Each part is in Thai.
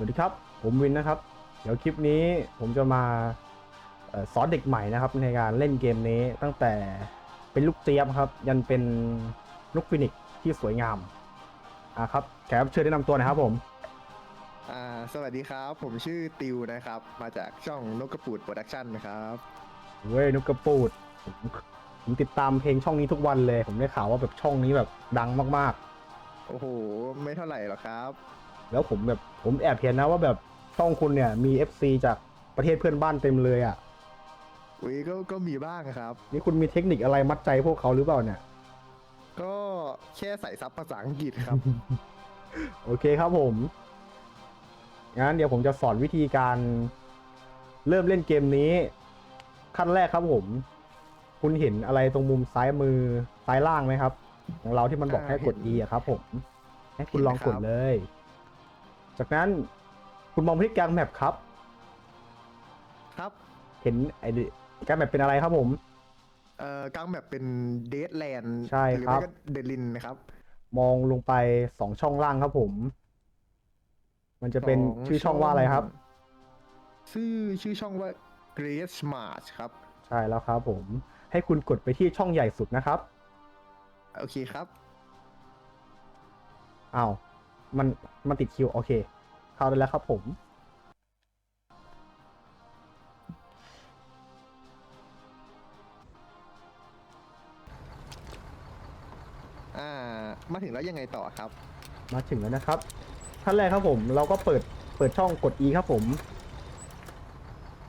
วัสดีครับ ผมวินนะครับ เดี๋ยวคลิปนี้ผมจะมาเอ่อสอนเด็กใหม่นะครับ ในการเล่นเกมนี้ตั้งแต่เป็นลูกเจี๊ยบครับ ยันเป็นลูกฟินิกซ์ที่สวยงามอะครับแขกรับเชิญแนะนำตัวหนะครับผมอ่าสวัสดีครับ ผมชื่อติวนะครับ มาจากช่องนกกระปูดโปรดักชั่นนะครับเว้ยนุกกระปูดผมผมติดตามเพลงช่องนี้ทุกวันเลย ผมได้ข่าวว่าแบบช่องนี้แบบดังมากโอ้โห ไม่เท่าไหร่หรอกครับๆ แล้วผมแบบผมแอบเห็นนะว่าแบบช่องคุณเนี่ยมี FC จากประเทศเพื่อนบ้านเต็มเลยอะอุ้ยก็ก็มีบ้างครับ นี่คุณมีเทคนิคอะไรมัดใจพวกเขาหรือเปล่าเนี่ย ก็แค่ใส่ซับภาษาอังกฤษครับ โอเคครับผม งั้นเดี๋ยวผมจะสอนวิธีการเริ่มเล่นเกมนี้ ขั้นแรกครับผม คุณเห็นอะไรตรงมุมซ้ายมือซ้ายล่างไหมครับ ของเราที่มันบอกอ่าให้กดเห็ E นอะครับผม ให้คุณเห็นลองกดครับเลย จากนั้นคุณมองไปที่กลางแมปครับ ครับ เห็นไอ้กลางแมปเป็นอะไรครับผม เอ่อกลางแบบเป็นเดดแลนด์ใช่ครับหอไม่ก็เดลินนะครับ มองลงไปสองช่องล่างครับผม มันจะเป็นสงชื่อช่องว่าอะไรครับ ชื่อชื่อช่องว่า Grace Smart ครับ ใช่แล้วครับผม ให้คุณกดไปที่ช่องใหญ่สุดนะครับ โอเคครับ อ้าว มันมันติดคิว โอเค เข้าได้แล้วครับผม อ่า มาถึงแล้วยังไงต่อครับ มาถึงแล้วนะครับขั้นแรกครับผม เราก็เปิดเปิดช่องกด E ครับผม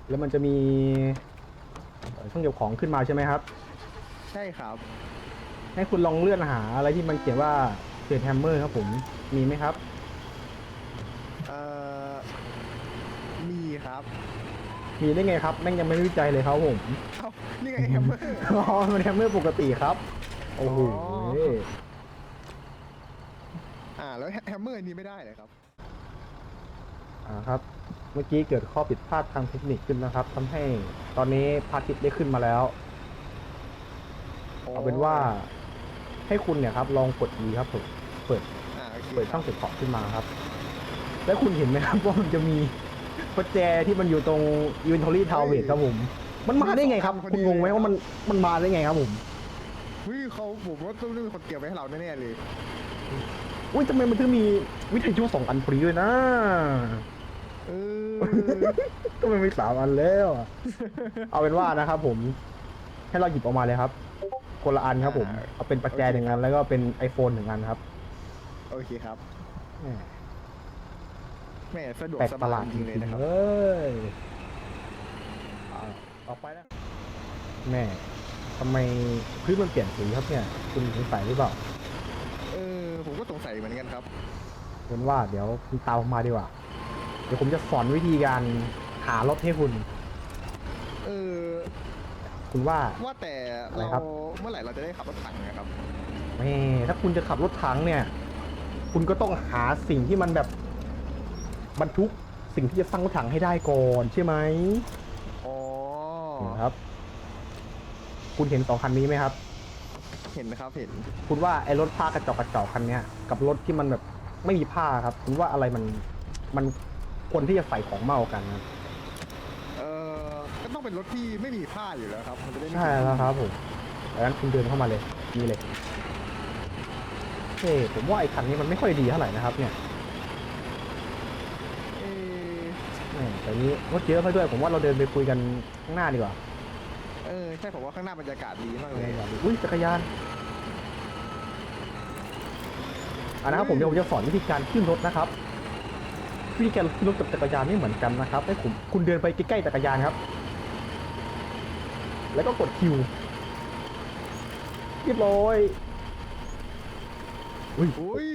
แล้วมันจะมีเอ่อช่องเก็บของขึ้นมาใช่ไหมครับ ใช่ครับ ให้คุณลองเลื่อนหาอะไรที่มันเขียนว่า เปลี่ยนแฮมเมอร์ครับผม มีไหมครับ เอ่อ มีครับ มีได้ไงครับ แม่งยังไม่วิจัยเลยครับผมเอ้า นี่ไงแฮมเมอร์ อ๋อมันแฮมเมอร์ปกติครับ โอ้โห อ๋อ อ่า แล้วแฮมเมอร์อันนี้ไม่ได้เลยครับ อ่าครับ เมื่อกี้เกิดข้อผิดพลาดทางเทคนิคขึ้นนะครับทำให้ตอนนี้พระอาทิตย์ได้ขึ้นมาแล้ว เอาเป็นว่าให้คุณเนี่ยครับลองกด E ครับผม เปิดอ่าโอเคเปิดช่องเก็บของขึ้นมาครับ แล้วคุณเห็นไหมครับว่ามันจะมีกุญแจที่มันอยู่ตรง inventory t o w e r ครับผม มันมาได้ไงครับ คุณงงไหมว่ามันมันมาได้ไงครับผมเฮ้ยเขาผมว่าต้องมีคนเตรียมไว้ให้เราแน่ๆเลยอุ้ยทำไมมันถึงมีวิทยุสองอันฟรีด้วยนะเออก็มันมีสามอันแล้วอะเอาเป็นว่านะครับผม ให้เราหยิบออกมาเลยครับคนละอันครับผมอ่าเอาเป็นประแจหนึ่งอันแล้วก็เป็น iPhone หนึ่งอันครับ โอเคครับแหม่แม่สะดวกแปลกสประหบาลายดจจริริงงเลยๆนะครับเอ้ยเอาออกไปแล้วแม่ทำไมพื้นมันเปลี่ยนสีครับเนี่ย คุณสงสัยหรือเปล่าเออผมก็สงสัยเหมือนกันครับเป็นว่าเดี๋ยวคุณตามผมมาดีกว่า เดี๋ยวผมจะสอนวิธีการหารถให้คุณ เออคุณว่า ว่าแต่อะไรเราครับ เมื่อไหร่เราจะได้ขับรถถังนะครับ แม่ถ้าคุณจะขับรถถังเนี่ย คุณก็ต้องหาสิ่งที่มันแบบบรรทุกสิ่งที่จะสร้างรถถังให้ได้ก่อนใช่ไหมอ๋อ ครับ คุณเห็นสองคันนี้ไหมครับ เห็นนะครับเห็น คุณว่าไอ้รถผ้ากระจอกกระจอกคันเนี้ยกับรถที่มันแบบไม่มีผ้าครับ คุณว่าอะไรมันมันควรที่จะใส่ของมากกว่ากันครับเออก็ต้องเป็นรถที่ไม่มีผ้าอยู่แล้วครับ มันจะได้ไม่ใช่แล้วครับผมดังนั้นคุณเดินเข้ามาเลยนี่เลย เฮ้ผมว่าไอ้คันนี้มันไม่ค่อยดีเท่าไหร่นะครับ เนี่ยเออแหม่แต่นี้รถเยอะไปด้วย ผมว่าเราเดินไปคุยกันข้างหน้าดีกว่า เออใช่ผมว่าข้างหน้าบรรยากาศดีมากเลยอุ้ยจักรยานอะนะครับผมเดี๋ยวผมจะสอนวิธีการขึ้นรถนะครับ วิธีการขึ้นรถกับจักรยานไม่เหมือนกันนะครับให้ผมคุณเดินไปใกล้ๆจักรยานครับ แล้วก็กดคิวเรียบร้อย อุ้ยอุ้ย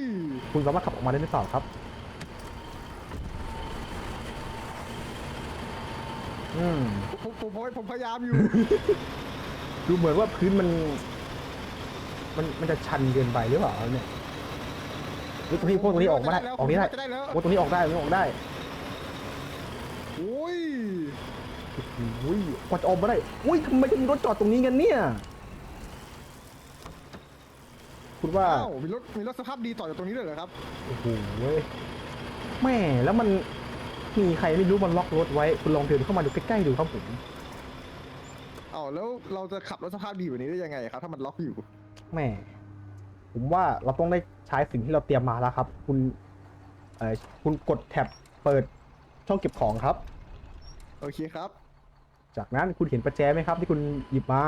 คุณสามารถขับออกมาได้หรือเปล่าครับอืมผมผมผมผมพยายามอยู่ ดูเหมือนว่าพื้นมัน มันมันจะชันเกินไปหรือเปล่าเนี่ยเฮ้ยตรงนี้พวกตรงนี้ออกมาได้ ออกนี้ได้จะได้แล้วโอ้ตรงนี้ออกได้ตรงนี้ออกได้อุ้ยอุ้ยกว่าจะออกมาได้อุ้ยทำไมจะมีรถจอดตรงนี้กันเนี่ย คุณว่า อ้าวมีรถมีรถสภาพดีต่อจากตรงนี้เลยเหรอครับ โอ้โหเว้ยแม่แล้วมันมีใครไม่รู้มันล็อกรถไว้ คุณลองเดินเข้ามาดูใกล้ๆดูครับผมเอาแล้วเราจะขับรถสภาพดีแบบนี้ได้ยังไงครับ ถ้ามันล็อกอยู่ แหม่ ผมว่าเราต้องได้ใช้สิ่งที่เราเตรียมมาแล้วครับ คุณเอ่อคุณกดแท็บเปิดช่องเก็บของครับ โอเคครับ จากนั้นคุณเห็นประแจไหมครับ ที่คุณหยิบมา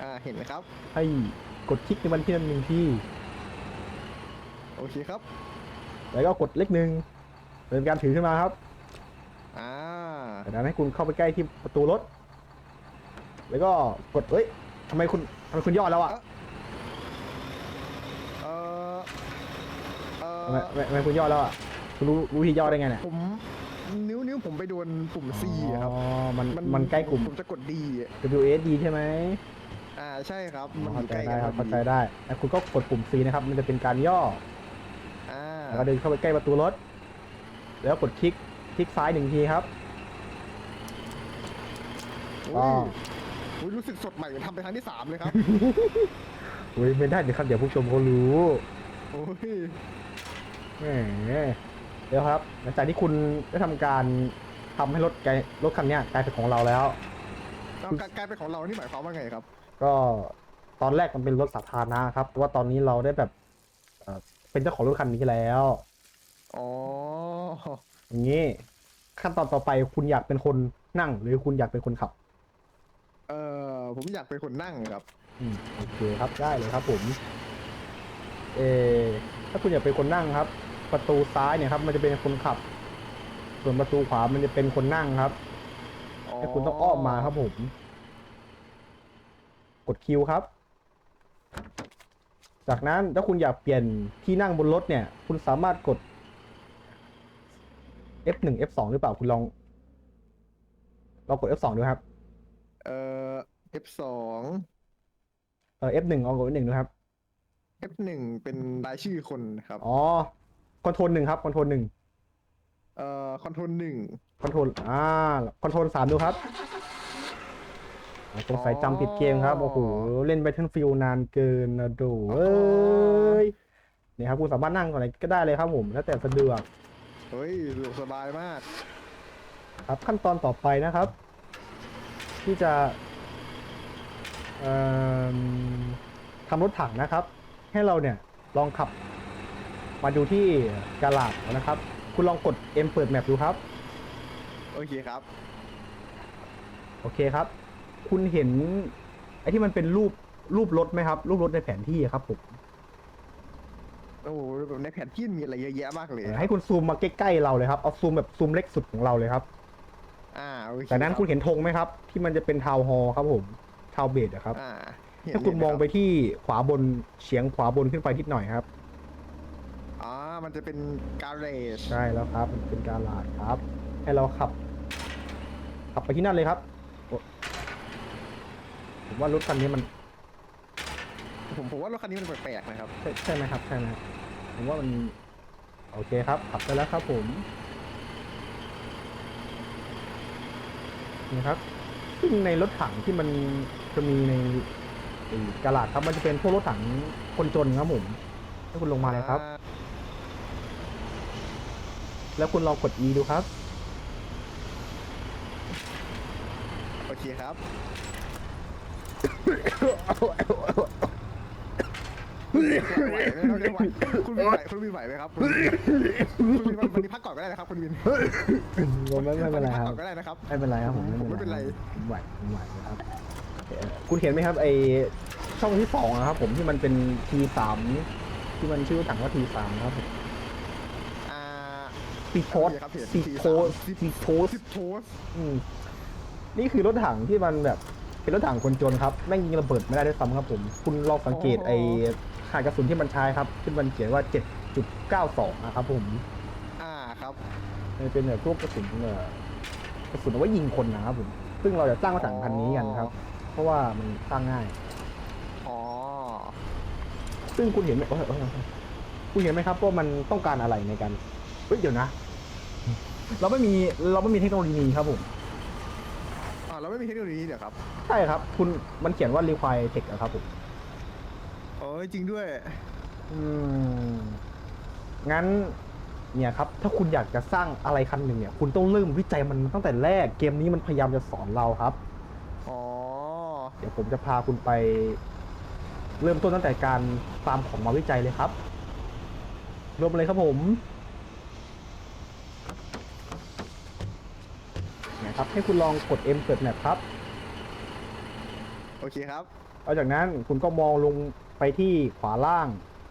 อ่า เห็นไหมครับ ให้ กดคลิกในมันที่นั่นหนึ่งที่ โอเคครับ แล้วก็กดเลขหนึ่งเป็นการถือขึ้นมาครับอ่าจากนั้นให้คุณเข้าไปใกล้ที่ประตูรถ แล้วก็กดเอ้ยทำไมคุณทำไมคุณย่อแล้วอะเออเอทำไมอทำไมทำไมคุณย่อแล้วอะคุณรู้รู้ที่ย่อได้ไงเนี่ยผมนิ้วนิ้วผมไปโดนปุ่ม C อะครับอ๋อมันมันใกล้กลุ่มผมจะกด D อะ WSD ใช่ไหม อ่าใช่ครับ มันอเข้ายู่ใจใกล้กัได้นครับพเข้าอใจดีได้แล้วคุณก็กดปุ่ม C นะครับ มันจะเป็นการย่อ อ่าแล้วก็เดินเข้าไปใกล้ประตูรถ แล้วกดคลิก คลิกซ้ายหนึ่งทีครับโอ้ยโอ้ยรู้สึกสดใหม่เหมือนทำไปครั้งที่สามเลยครับ อุ้ยไม่ได้เดี๋ยวครับ เดี๋ยวผู้ชมเขารู้โอ้ยแหมเดี๋ยวครับ หลังจากที่คุณได้ทำการทำให้รถไกลรถคันเนี้ยกลายเป็นของเราแล้ว เอาการกลายเป็นของเรานี่หมายความว่าไงครับ ก็ตอนแรกมันเป็นรถสาธารณะครับแต่ว่าตอนนี้เราได้แบบเอ่อเป็นเจ้าของรถคันนี้แล้วอ๋อ อย่างนี้ขั้นตอนต่อไปคุณอยากเป็นคนนั่ง หรือคุณอยากเป็นคนขับ เออผมอยากเป็นคนนั่งครับ อืมโอเคครับได้เลยครับ ผม เออถ้าคุณอยากเป็นคนนั่งครับ ประตูซ้ายเนี่ยครับ มันจะเป็นคนขับ ส่วนประตูขวามันจะเป็นคนนั่งครับแต่คุณต้องอ้อมมาครับผม กดคิวครับ จากนั้นถ้าคุณอยากเปลี่ยนที่นั่งบนรถเนี่ย คุณสามารถกด F1 F2 หรือเปล่าคุณลองลองกด F2 ดูครับ เอ่อ F2 เออ F1 ลองกด F1 ดูครับ F1 เป็นรายชื่อคนครับ อ๋อคอนโทรลหนึ่งครับคอนโทรลหนึ่งเอ่อคอนโทรลหนึ่งคอนโทรลอ่าคอนโทรลสามดูครับอ่า สงสัยจำผิดเกมครับโอ้โหเล่น Battlefield นานเกินนะดูเอ้ยนี่ครับคุณสามารถนั่งตรงไหนก็ได้เลยครับผมแล้วแต่สะดวกเฮ้ยสะดวกสบายมาก ครับขั้นตอนต่อไปนะครับ ที่จะเอ่อทำรถถังนะครับ ให้เราเนี่ยลองขับมาดูที่กาลาดนะครับ คุณลองกด M เปิดแมปดูครับ โอเคครับ โอเคครับ คุณเห็น ไอ้ที่มันเป็นรูปรูปรถไหมครับ รูปรถในแผนที่อะครับผมโอ้โหแบบในแผนที่มีอะไรเยอะแยะมากเลยเออให้คุณซูมมาใกล้ๆเราเลยครับเอาซูมแบบซูมเล็กสุดของเราเลยครับ อ่าโอเคจากนั้นรับคุณเห็นธงไหมครับ ที่มันจะเป็นทาวน์ฮอลล์ครับผมทาวน์เบดอะครับอ่าเห็นถ้าคุณเห็นมองรับไปที่ขวาบนเฉียงขวาบนขึ้นไปนิดหน่อยครับอ่ามันจะเป็นการเรจใช่แล้วครับมันเป็นการลาดครับ ให้เราขับ ขับไปที่นั่นเลยครับโอ้ ผมว่ารถคันนี้มันผมผมว่ารถคันนี้มันแปลกๆนะครับ ใช่ใช่ไหมครับใช่ไหมครับผมว่ามัน โอเคครับ ขับไปแล้วครับผมนี่ครับ ซึ่งในรถถังที่มันจะมีในไอ้กาลาดครับมันจะเป็นพวกรถถังคนจนครับผมให้คุณลงมาเลยครับอ่าแล้วคุณลองกด E ดูครับ โอเคครับ ไหวไหมครับไหวคุณมีไหวคุณมีไหวไหมครับ คุณคุณวินวันนี้พักก่อนก็ได้นะครับคุณวินไม่ไม่เป็นไรพักครัก่อบ นก็ได้นะครับ ไม่เป็นไรครับผมผมไม่เป็นไร ผมไหวผมไหวนะครับเอ่อคุณเห็นไหมครับไอช่องที่สองอะครับผมที่มันเป็น T3 ที่มันชื่อถังว่า T3 นะครับผมอ่า ซีโพสโอเคครับเห็นซีโพส T3 ซีโพสซิปโทส อืมนี่คือรถถังที่มันแบบ เป็นรถถังคนจนครับแม่งยิงระเบิดไม่ได้ด้วยซ้ำครับผมคุณลองสังเกตไอขนาดกระสุนที่มันใช้ครับที่มันเขียนว่า 7.92นะครับผมอ่าครับมันเป็นแบบพวกกระสุนเอ่อกระสุนเอาไว้ยิงคนนะครับผมซึ่งเราจะสร้างรถถังคันนี้กันครับ เพราะว่ามันสร้างง่าย อ๋อซึ่งคุณเห็นไหมเอ้ยเอ้ยเอ้ยคุณเห็นไหมครับว่ามันต้องการอะไรในการเฮ้ยเดี๋ยวนะ เราไม่มีเราไม่มีเทคโนโลยีนี้ครับผมอ่า เราไม่มีเทคโนโลยีเดี๋ยวครับใช่ครับ คุณมันเขียนว่า require tech อะครับผม โอ้ยจริงด้วย อืม งั้น เนี่ยครับ ถ้าคุณอยากจะสร้างอะไรคันหนึ่งเนี่ย คุณต้องเริ่มวิจัยมันตั้งแต่แรก เกมนี้มันพยายามจะสอนเราครับ อ๋อ เดี๋ยวผมจะพาคุณไป เริ่มต้นตั้งแต่การฟาร์มของมาวิจัยเลยครับ รวมเลยครับผมนะครับ ให้คุณลองกด M เปิดแมปครับ โอเคครับเอาจากนั้นคุณก็มองลงไปที่ขวาล่าง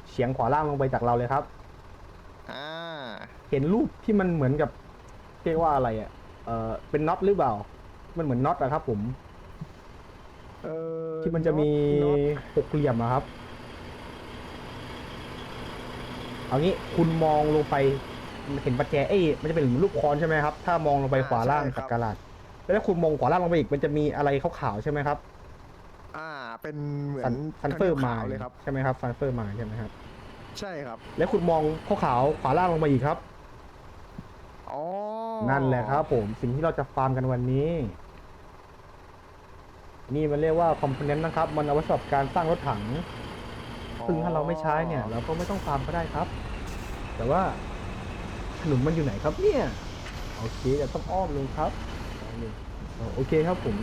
เฉียงขวาล่างลงไปจากเราเลยครับ อ่า เห็นรูปที่มันเหมือนกับเรียกว่าอะไรอะ เออเป็นน็อตหรือเปล่า มันเหมือนน็อตนะครับ ผม เออที่มันจะมีน็อตหกเหลี่ยมอะครับ เอางี้คุณมองลงไปเห็นปัจแจเอ้ยมันจะเป็นรูปค้อนใช่ไหมครับ ถ้ามองลงไปขวาล่างจากกระดาษ แล้วถ้าคุณมองขวาล่างลงไปอีกมันจะมีอะไรขาวๆใช่ไหมครับอ่า เป็นเหมือซันนซันเฟอร์มาขาวๆเลยครับ ใช่ไหมครับซันเฟอร์มาใช่ไหมครับใช่ครับ แล้วคุณมองขาวๆขวาล่างลงมาอีกครับ อ๋อนั่นแหละครับผมสิ่งที่เราจะฟาร์มกันวันนี้ นี่มันเรียกว่าคอมโพเนนต์นะครับ มันเอาไว้สำหรับการสร้างรถถัง ซึ่งถ้าเราไม่ใช้เนี่ย เราก็ไม่ต้องฟาร์มก็ได้ครับ แต่ว่าขนมมันอยู่ไหนครับเนี่ยโอเคเดี๋ยวต้องอ้อมลงครับ อ๋อโอเคครับผม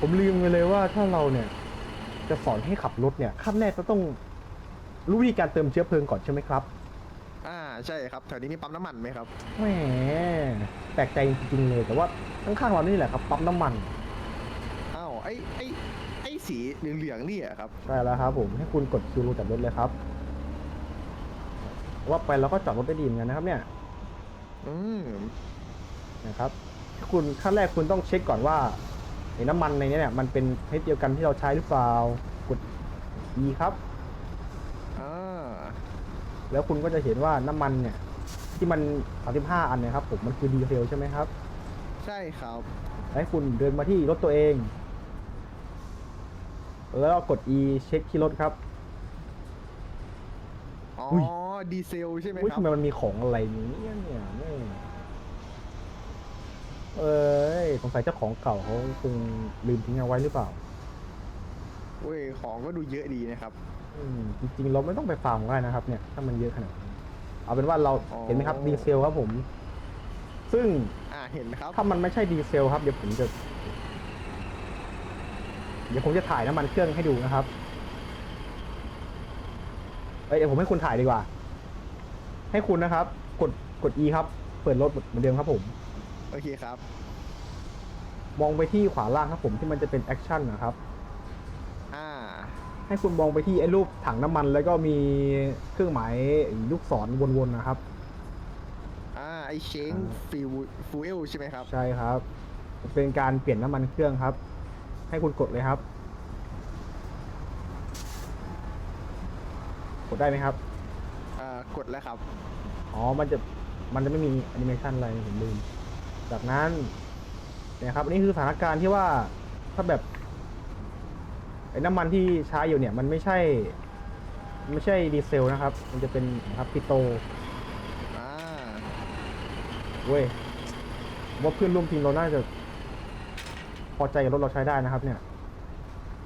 ผมลืมไปเลยว่าถ้าเราเนี่ย จะสอนให้ขับรถเนี่ยขั้นแรกก็ต้องรู้วิธีการเติมเชื้อเพลิงก่อนใช่ไหมครับอ่าใช่ครับแถวนี้มีปั๊มน้ำมันไหมครับ แหมแปลกใจจริงๆเลย แต่ว่าข้างๆเรานี่แหละครับปั๊มน้ำมันอ้าวไอ้ไอ้ไอ้สีเหลืองๆนี่อะครับได้แล้วครับ ผมให้คุณกดคิวลงจากรถเลยครับ ว่าไปเราก็จอดรถได้ดีเหมือนกันนะครับ เนี่ยอืมนะครับ คุณขั้นแรกคุณต้องเช็คก่อนว่าไอ้น้ำมันในนี้เนี่ยมันเป็นชนิดเดียวกันที่เราใช้หรือเปล่ากด E ครับ อ่าแล้วคุณก็จะเห็นว่าน้ำมันเนี่ย ที่มัน 35 อันเนี่ยครับผมมันคือดีเซลใช่ไหมครับ ใช่ครับ ให้คุณเดินมาที่รถตัวเอง แล้วก็กด E เช็คที่รถครับ อ๋ออุ้ยดีเซลใช่ไหมอุ้ยครัทำบ ไมมันมีของอะไรนี้เนี่ยแม่ เอ้ยสงสัยเจ้าของเก่าเขาคงลืมทิ้งเอาไว้หรือเปล่า เว้ยของก็ดูเยอะดีนะครับ อืมจริงๆเราไม่ต้องไปฟาร์มก็ได้นะครับ เนี่ยถ้ามันเยอะขนาดนี้เอาเป็นว่าเราอ๋อ เห็นไหมครับดีเซลครับผม ซึ่งอ่าเห็นครับ ถ้ามันไม่ใช่ดีเซลครับเดี๋ยวผมจะ เดี๋ยวผมจะถ่ายน้ำมันเครื่องให้ดูนะครับเอ้ยเดี๋ยวผมให้คุณถ่ายดีกว่า ให้คุณนะครับ กดกด E ครับ เปิดรถเหมือนเดิมครับผม โอเคครับ มองไปที่ขวาล่างครับผมที่มันจะเป็นแอคชั่นนะครับ อ่า ให้คุณมองไปที่ไอ้รูปถังน้ำมันแล้วก็มีเครื่องหมายลูกศรวนๆนะครับ อ่า ไอเชงอ่าฟิวฟูเอลใช่ไหมครับ ใช่ครับ เป็นการเปลี่ยนน้ำมันเครื่องครับ ให้คุณกดเลยครับ กดได้ไหมครับ อ่า กดแล้วครับ อ๋อ มันจะ มันจะไม่มีแอนิเมชันอะไรผมลืม จากนั้นเนี่ยครับอันนี้คือสถานการณ์ที่ว่าถ้าแบบไอ้น้ำมันที่ใช้อยู่เนี่ย มันไม่ใช่ ไม่ใช่ดีเซลนะครับ มันจะเป็นนะครับปิโตรอ่าเว้ยว่าเพื่อนร่วมทีมเราน่าจะ พอใจกับรถเราใช้ได้นะครับ เนี่ย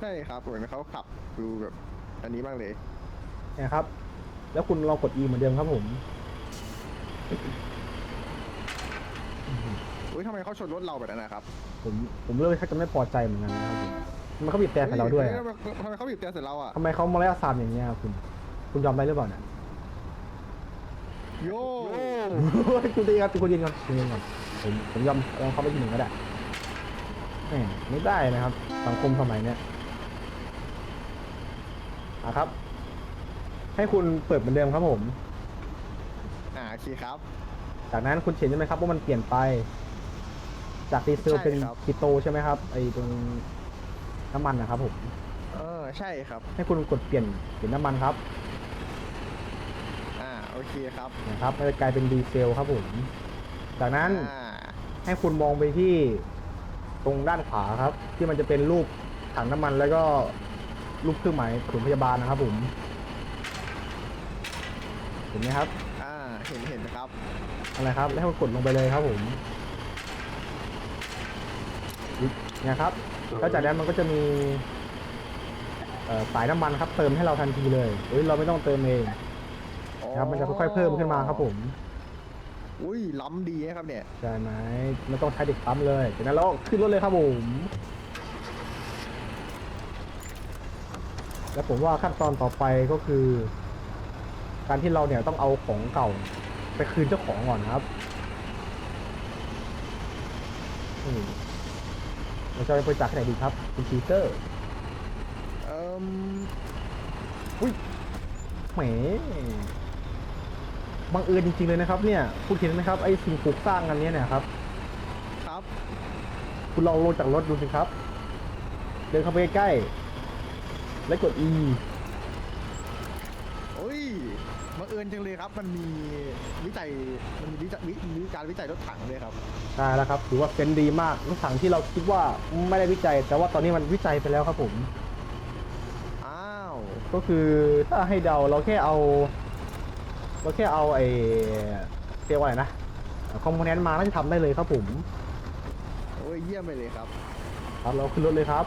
ใช่ครับเหมือนเขาขับดูแบบอันนี้บ้างเลยเนี่ยครับ แล้วคุณลองกด E เหมือนเดิมครับผม อุ้ยทำไมเขาชนรถเราแบบนั้นนะครับผมผมเริ่มชักจะไม่พอใจเหมือนกันนะครับผมทำไมเขาบีบแต่ใส่เราด้วยฮ้อะทำไมเขาบีบแต่ใส่เราอะ ทำไมเขามาไล่อาซามอย่างเงี้ยคุณ คุณยอมได้หรือเปล่าเนี่ยโย่โอ้ยคุณตีครับคุณยืนก่อนคุณยืนก่อนผมผมยอมยอมเขาไปทีหนึ่งก็ได้แหมไม่ได้นะครับ สังคมสมัยเนี้ยอะครับ ให้คุณเปิดเหมือนเดิมครับผม อ่าโอเคครับ จากนั้นคุณเห็นใช่ไหมครับว่ามันเปลี่ยนไป จากดีเซลใช่เป็นครับปิโตใช่ไหมครับไอ้ตรงน้ำมันนะครับผมเออใช่ครับ ให้คุณกดเปลี่ยนเปลี่ยนน้ำมันครับอ่าโอเคครับนะครับมันจะกลายเป็นดีเซลครับผมจากนั้นอ่าให้คุณมองไปที่ตรงด้านขวาครับ ที่มันจะเป็นรูปถังน้ำมันแล้วก็รูปเครื่องหมายปฐมพยาบาลนะครับผมเห็นไหมครับอ่า เห็นเห็นครับ อะไรครับ แล้วให้คุณกดลงไปเลยครับผมเนี่ยครับแล้วจากนั้นมันก็จะมีเอ่อสายน้ำมันครับ เติมให้เราทันทีเลยเฮ้ยเราไม่ต้องเติมเองนะครับมันจะค่อยๆเพิ่มขึ้นมาครับผมอุ้ยล้ำดีนะครับเนี่ย ใช่ไหมไม่ต้องใช้เด็กปั๊มเลยจากนั้นเราขึ้นรถเลยครับผมแล้วผมว่าขั้นตอนต่อไปก็คือ การที่เราเนี่ยต้องเอาของเก่าไปคืนเจ้าของก่อนนะครับอืมเราจะไปบริจาคที่ไหนดีครับคุณปีเตอร์เอ่มแหมบังเอิญจริงๆเลยนะครับเนี่ยคุณเห็นไหมครับไอ้สิ่งปลูกสร้างอันเนี้ยเนี่ยครับ ครับ คุณลองลงจากรถดูสิครับ เดินเข้าไปใกล้ๆ แล้วกด E โอ้ยบังเอิญจังเลยครับ มันมีวิจัยมันมีวิจัยวิมีการวิจัยรถถังเลยครับ ใช่แล้วครับถือว่าเป็นดีมากรถถังที่เราคิดว่าไม่ได้วิจัย แต่ว่าตอนนี้มันวิจัยไปแล้วครับผม อ้าว ก็คือถ้าให้เดาเราแค่เอา เราแค่เอาไอ้เรียกว่าอะไรนะคอมโพเนนต์มาน่าจะทำได้เลยครับผม โอ้ยเยี่ยมไปเลยครับ ครับเราขึ้นรถเลยครับ